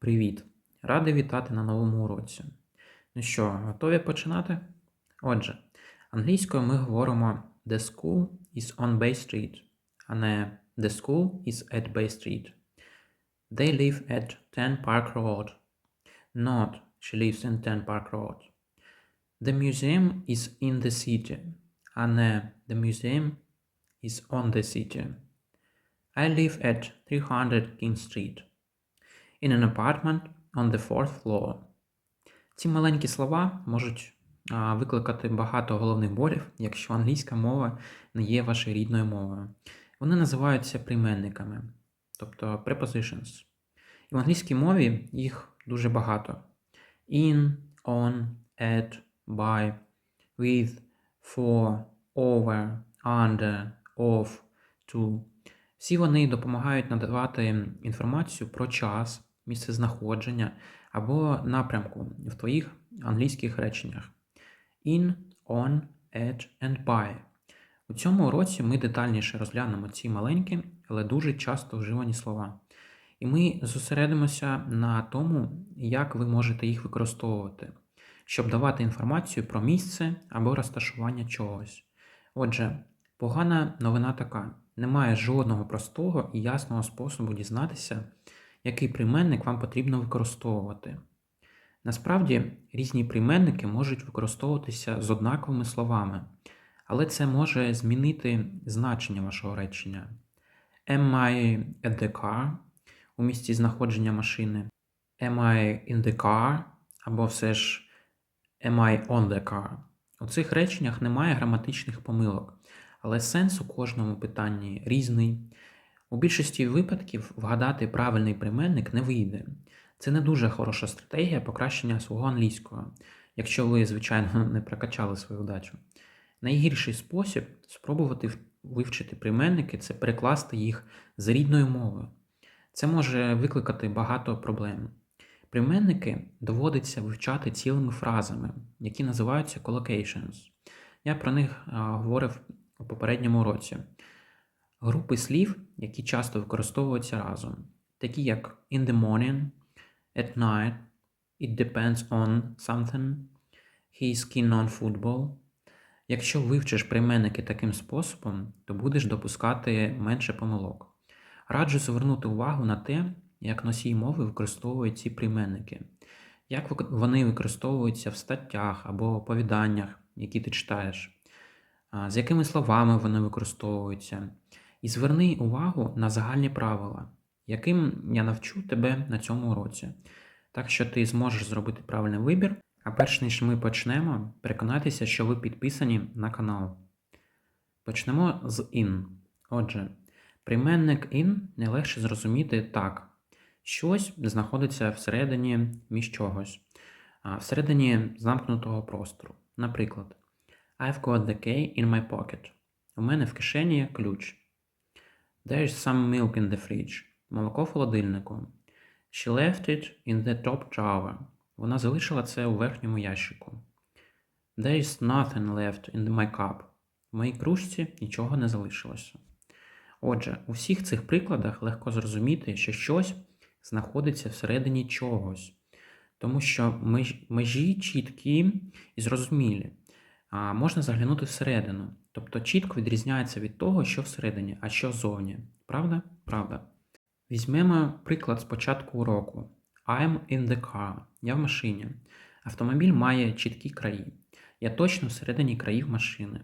Привіт! Радий вітати на новому уроці. Ну що, готові починати? Отже, англійською ми говоримо The school is on Bay Street, а не The school is at Bay Street. They live at 10 Park Road. Not she lives in 10 Park Road. The museum is in the city, а не The museum is on the city. I live at 300 King Street in an apartment on the fourth floor. Ці маленькі слова можуть викликати багато головних болів, якщо англійська мова не є вашою рідною мовою. Вони називаються прийменниками, тобто prepositions. І в англійській мові їх дуже багато: in, on, at, by, with, for, over, under, of, to. Всі вони допомагають надавати інформацію про час, місце знаходження або напрямку в твоїх англійських реченнях. In, on, at and by. У цьому уроці ми детальніше розглянемо ці маленькі, але дуже часто вживані слова. І ми зосередимося на тому, як ви можете їх використовувати, щоб давати інформацію про місце або розташування чогось. Отже, погана новина така: немає жодного простого і ясного способу дізнатися, який прийменник вам потрібно використовувати. Насправді, різні прийменники можуть використовуватися з однаковими словами, але це може змінити значення вашого речення. Am I at the car у місці знаходження машини. Am I in the car або все ж Am I on the car. У цих реченнях немає граматичних помилок, але сенс у кожному питанні різний. У більшості випадків вгадати правильний прийменник не вийде. Це не дуже хороша стратегія покращення свого англійського, якщо ви, звичайно, не прокачали свою вдачу. Найгірший спосіб спробувати вивчити прийменники це перекласти їх з рідною мовою. Це може викликати багато проблем. Прийменники доводиться вивчати цілими фразами, які називаються collocations. Я про них говорив у попередньому уроці. Групи слів, які часто використовуються разом, такі як in the morning, at night, it depends on something, he is keen on football. Якщо вивчиш прийменники таким способом, то будеш допускати менше помилок. Раджу звернути увагу на те, як носій мови використовують ці прийменники, як вони використовуються в статтях або оповіданнях, які ти читаєш, з якими словами вони використовуються. І зверни увагу на загальні правила, яким я навчу тебе на цьому уроці. Так що ти зможеш зробити правильний вибір. А перш ніж ми почнемо, переконайтеся, що ви підписані на канал. Почнемо з in. Отже, прийменник in не легше зрозуміти так. Щось знаходиться всередині між чогось, всередині замкнутого простору. Наприклад, I've got the key in my pocket. У мене в кишені ключ. There is some milk in the fridge. Молоко в холодильнику. She left it in the top drawer. Вона залишила це у верхньому ящику. There is nothing left in my cup. В моїй кружці нічого не залишилося. Отже, у всіх цих прикладах легко зрозуміти, що щось знаходиться всередині чогось, тому що межі чіткі і зрозумілі. А можна заглянути всередину. Тобто чітко відрізняється від того, що всередині, а що ззовні. Правда? Правда. Візьмемо приклад з початку уроку. I'm in the car. Я в машині. Автомобіль має чіткі краї. Я точно всередині країв машини.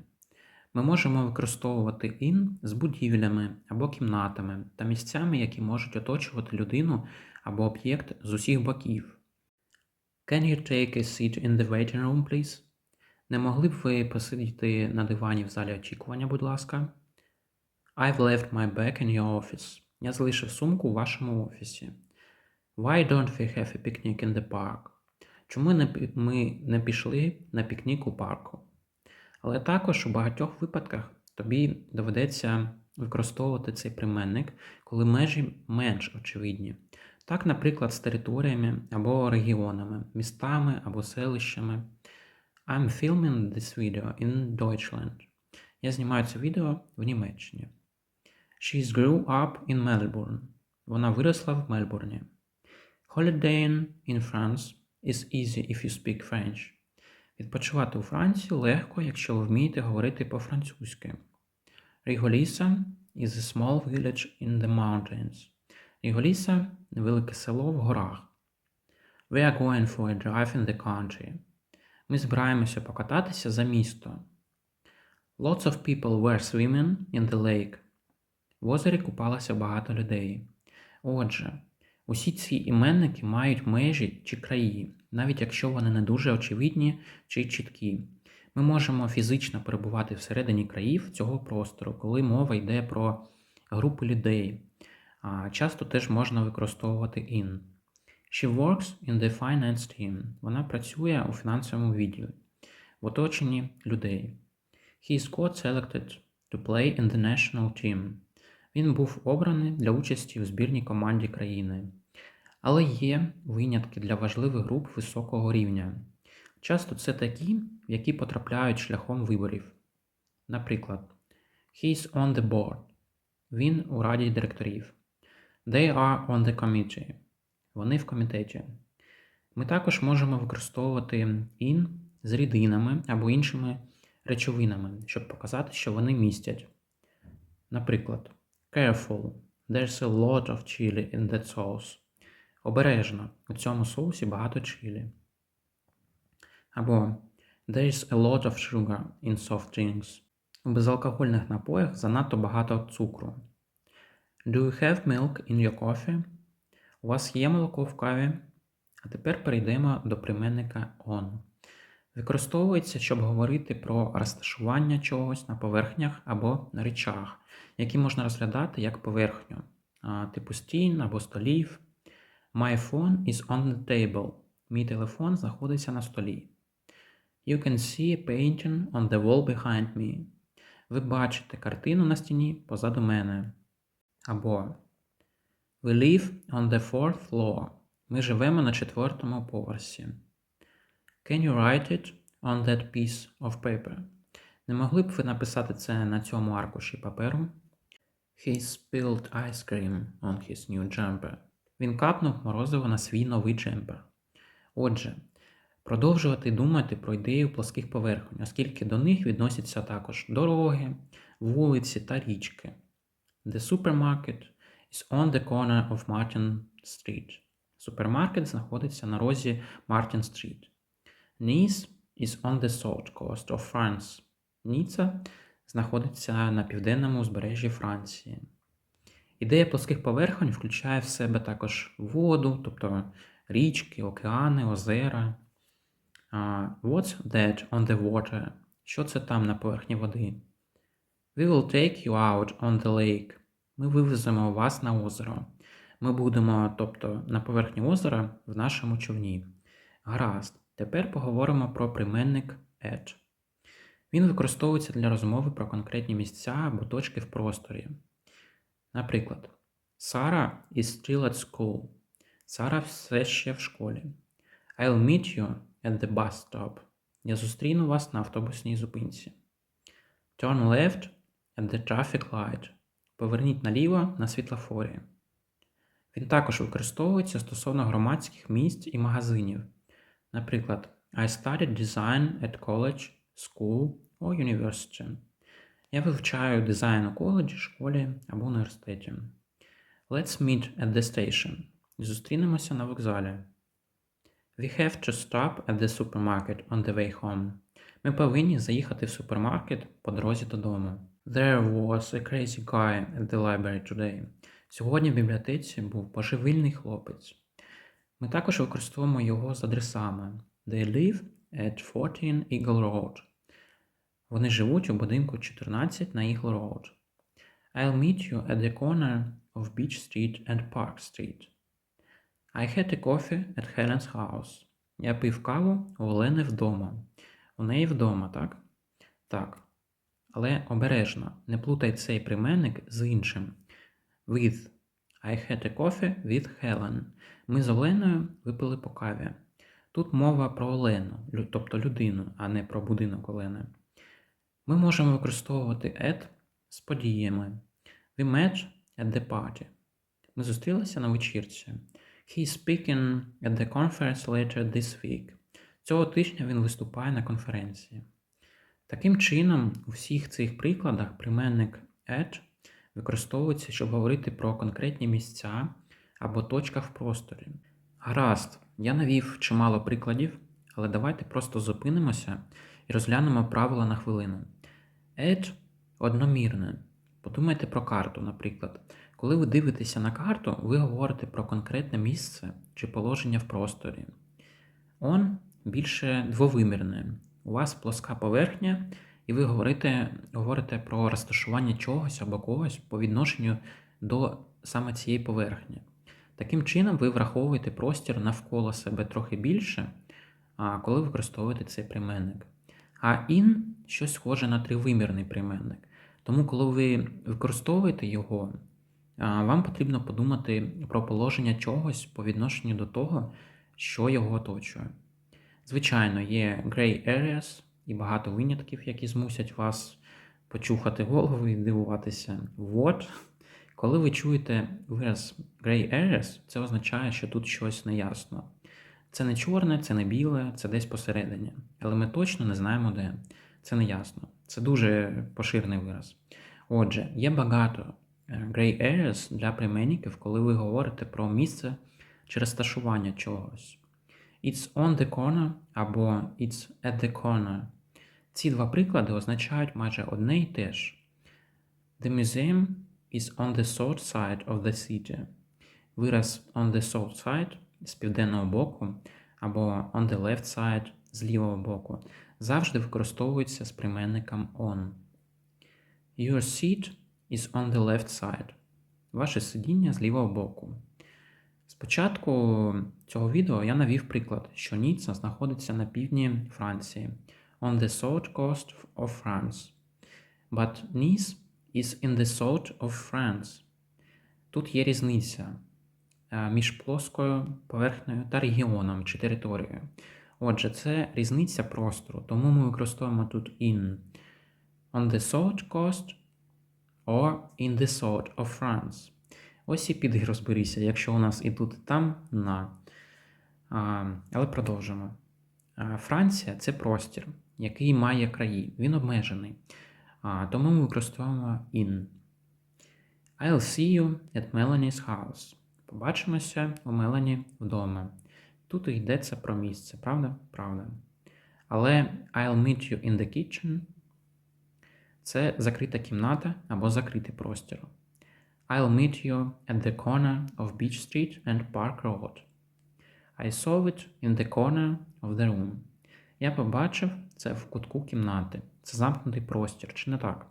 Ми можемо використовувати in з будівлями або кімнатами та місцями, які можуть оточувати людину або об'єкт з усіх боків. Can you take a seat in the waiting room, please? Не могли б ви посидіти на дивані в залі очікування, будь ласка? I've left my bag in your office. Я залишив сумку у вашому офісі. Why don't we have a picnic in the park? Чому ми не пішли на пікнік у парку? Але також у багатьох випадках тобі доведеться використовувати цей прийменник, коли межі менш очевидні. Так, наприклад, з територіями або регіонами, містами або селищами. I'm filming this video in Deutschland. Я знімаю це відео в Німеччині. She grew up in Melbourne. Вона виросла в Мельбурні. Holidaying in France is easy if you speak French. Відпочивати у Франції легко, якщо ви вмієте говорити по-французьки. Ріголіса is a small village in the mountains. Ріголіса – невелике село в горах. We are going for a drive in the country. Ми збираємося покататися за місто. Lots of people were swimming in the lake. В озері купалося багато людей. Отже, усі ці іменники мають межі чи краї, навіть якщо вони не дуже очевидні чи чіткі. Ми можемо фізично перебувати всередині країв цього простору, коли мова йде про групи людей. А часто теж можна використовувати in. She works in the finance team. Вона працює у фінансовому відділі, в оточенні людей. He is got selected to play in the national team. Він був обраний для участі у збірній команді країни. Але є винятки для важливих груп високого рівня. Часто це такі, які потрапляють шляхом виборів. Наприклад, He is on the board. Він у раді директорів. They are on the committee. Вони в комітеті. Ми також можемо використовувати in з рідинами або іншими речовинами, щоб показати, що вони містять. Наприклад, careful. There's a lot of chili in that sauce. Обережно. У цьому соусі багато чилі. Або There's a lot of sugar in soft drinks. У безалкогольних напоях занадто багато цукру. Do you have milk in your coffee? У вас є молоко в каві? А тепер перейдемо до прийменника on. Використовується, щоб говорити про розташування чогось на поверхнях або на речах, які можна розглядати як поверхню, типу стін або столів. My phone is on the table. Мій телефон знаходиться на столі. You can see a painting on the wall behind me. Ви бачите картину на стіні позаду мене. Або We live on the fourth floor. Ми живемо на четвертому поверсі. Can you write it on that piece of paper? Не могли б ви написати це на цьому аркуші паперу? He spilled ice cream on his new jumper. Він капнув морозиво на свій новий джемпер. Отже, продовжувати думати про ідею плоских поверхонь, оскільки до них відносяться також дороги, вулиці та річки. The supermarket is on the corner of Martin Street. Супермаркет знаходиться на розі Мартін Стріт. Nice is on the south coast of France. Ніца знаходиться на південному узбережжі Франції. Ідея плоских поверхонь включає в себе також воду, тобто річки, океани, озера. Uh, what's that on the water? Що це там на поверхні води? We will take you out on the lake. Ми вивеземо вас на озеро. Ми будемо, тобто, на поверхні озера в нашому човні. Гаразд. Тепер поговоримо про прийменник at. Він використовується для розмови про конкретні місця або точки в просторі. Наприклад, Сара is still at school. Сара все ще в школі. I'll meet you at the bus stop. Я зустріну вас на автобусній зупинці. Turn left at the traffic light. Поверніть наліво на світлофорі. Він також використовується стосовно громадських місць і магазинів. Наприклад, I studied design at college, school or university. Я вивчаю дизайн у коледжі, школі або університеті. Let's meet at the station. Зустрінемося на вокзалі. We have to stop at the supermarket on the way home. Ми повинні заїхати в супермаркет по дорозі додому. There was a crazy guy at the library today. Сьогодні в бібліотеці був божевільний хлопець. Ми також використовуємо його з адресами. They live at 14 Eagle Road. Вони живуть у будинку 14 на Eagle Road. I'll meet you at the corner of Beach Street and Park Street. I had a coffee at Helen's house. Я пив каву у Олени вдома. У неї вдома, так? Так. Але обережно, не плутай цей прийменник з іншим. With. I had a coffee with Helen. Ми з Оленою випили по каві. Тут мова про Олену, тобто людину, а не про будинок Олени. Ми можемо використовувати at з подіями. We met at the party. Ми зустрілися на вечірці. He's speaking at the conference later this week. Цього тижня він виступає на конференції. Таким чином, у всіх цих прикладах прийменник at використовується, щоб говорити про конкретні місця або точках в просторі. Гаразд, я навів чимало прикладів, але давайте просто зупинимося і розглянемо правила на хвилину. At одномірне. Подумайте про карту, наприклад. Коли ви дивитеся на карту, ви говорите про конкретне місце чи положення в просторі. On більше двовимірне. У вас плоска поверхня, і ви говорите, говорите про розташування чогось або когось по відношенню до саме цієї поверхні. Таким чином, ви враховуєте простір навколо себе трохи більше, коли використовуєте цей прийменник. А in щось схоже на тривимірний прийменник. Тому, коли ви використовуєте його, вам потрібно подумати про положення чогось по відношенню до того, що його оточує. Звичайно, є grey areas і багато винятків, які змусять вас почухати голову і дивуватися. What? Коли ви чуєте вираз grey areas, це означає, що тут щось неясно. Це не чорне, це не біле, це десь посередині. Але ми точно не знаємо де. Це не ясно. Це дуже поширений вираз. Отже, є багато е, grey areas для прийменників, коли ви говорите про місце чи розташування чогось. It's on the corner або It's at the corner. Ці два приклади означають майже одне і те ж. The museum is on the south side of the city. Вираз on the south side з південного боку або on the left side з лівого боку завжди використовується з прийменником on. Your seat is on the left side. Ваше сидіння з лівого боку. Спочатку цього відео я навів приклад, що Ніцца знаходиться на півдні Франції, on the south coast of France. But Nice is in the south of France. Тут є різниця е, між плоскою поверхнею та регіоном чи територією. Отже, це різниця простору, тому ми використовуємо тут in. On the south coast or in the south of France. Ось і піди розберися, якщо у нас і тут, і там на. А, але продовжимо. А, Франція це простір, який має краї. Він обмежений. А, тому ми використовуємо in. I'll see you at Melanie's house. Побачимося у Мелані вдома. Тут йдеться про місце, правда? Правда. Але I'll meet you in the kitchen це закрита кімната або закритий простір. I'll meet you at the corner of Beach Street and Park Road. I saw it in the corner of the room. Я побачив це в кутку кімнати. Це замкнутий простір, чи не так?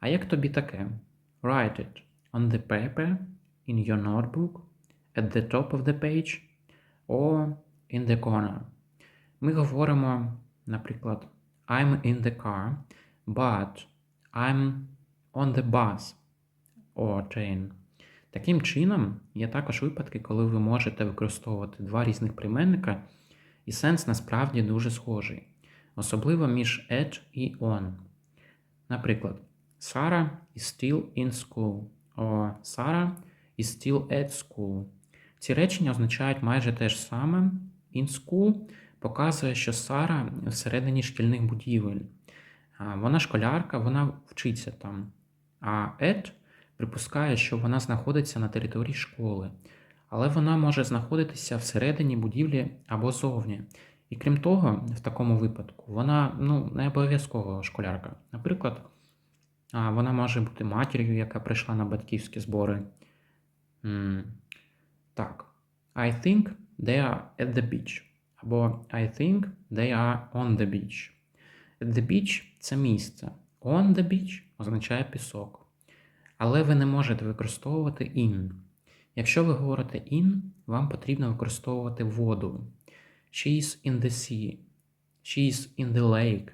А як тобі таке? Write it on the paper, in your notebook, at the top of the page, or in the corner. Ми говоримо, наприклад, I'm in the car, but I'm on the bus or. Таким чином, є також випадки, коли ви можете використовувати два різних прийменника, і сенс насправді дуже схожий, особливо між at і on. Наприклад, Sarah is still in school, or Sarah is still at school. Ці речення означають майже те ж саме. In school показує, що Сара всередині шкільних будівель. Вона школярка, вона вчиться там. А at припускає, що вона знаходиться на території школи, але вона може знаходитися всередині будівлі або зовні. І крім того, в такому випадку, вона ну, не обов'язково школярка. Наприклад, вона може бути матір'ю, яка прийшла на батьківські збори. Так. I think they are at the beach. Або I think they are on the beach. At the beach це місце. On the beach означає пісок. Але ви не можете використовувати in. Якщо ви говорите in, вам потрібно використовувати воду. She's in the sea. She's in the lake.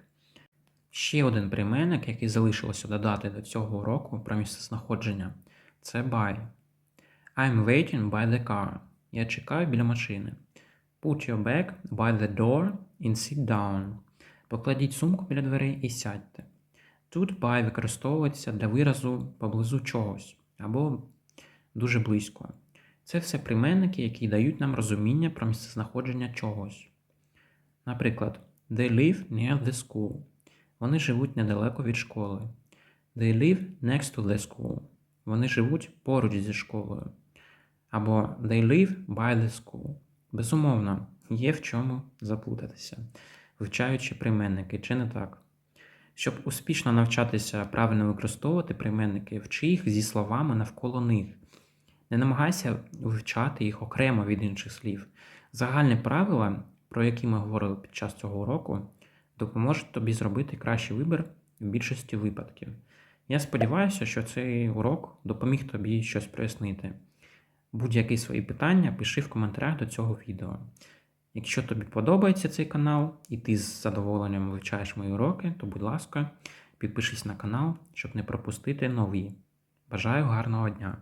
Ще один прийменник, який залишилося додати до цього уроку про місцезнаходження, це by. I'm waiting by the car. Я чекаю біля машини. Put your bag by the door and sit down. Покладіть сумку біля дверей і сядьте. Тут by використовується для виразу поблизу чогось або дуже близько. Це все прийменники, які дають нам розуміння про місцезнаходження чогось. Наприклад, they live near the school. Вони живуть недалеко від школи. They live next to the school. Вони живуть поруч зі школою. Або they live by the school. Безумовно, є в чому заплутатися, вивчаючи прийменники, чи не так. Щоб успішно навчатися правильно використовувати прийменники, вчи їх зі словами навколо них. Не намагайся вивчати їх окремо від інших слів. Загальні правила, про які ми говорили під час цього уроку, допоможуть тобі зробити кращий вибір в більшості випадків. Я сподіваюся, що цей урок допоміг тобі щось прояснити. Будь-які свої питання пиши в коментарях до цього відео. Якщо тобі подобається цей канал і ти з задоволенням вивчаєш мої уроки, то будь ласка, підпишись на канал, щоб не пропустити нові. Бажаю гарного дня!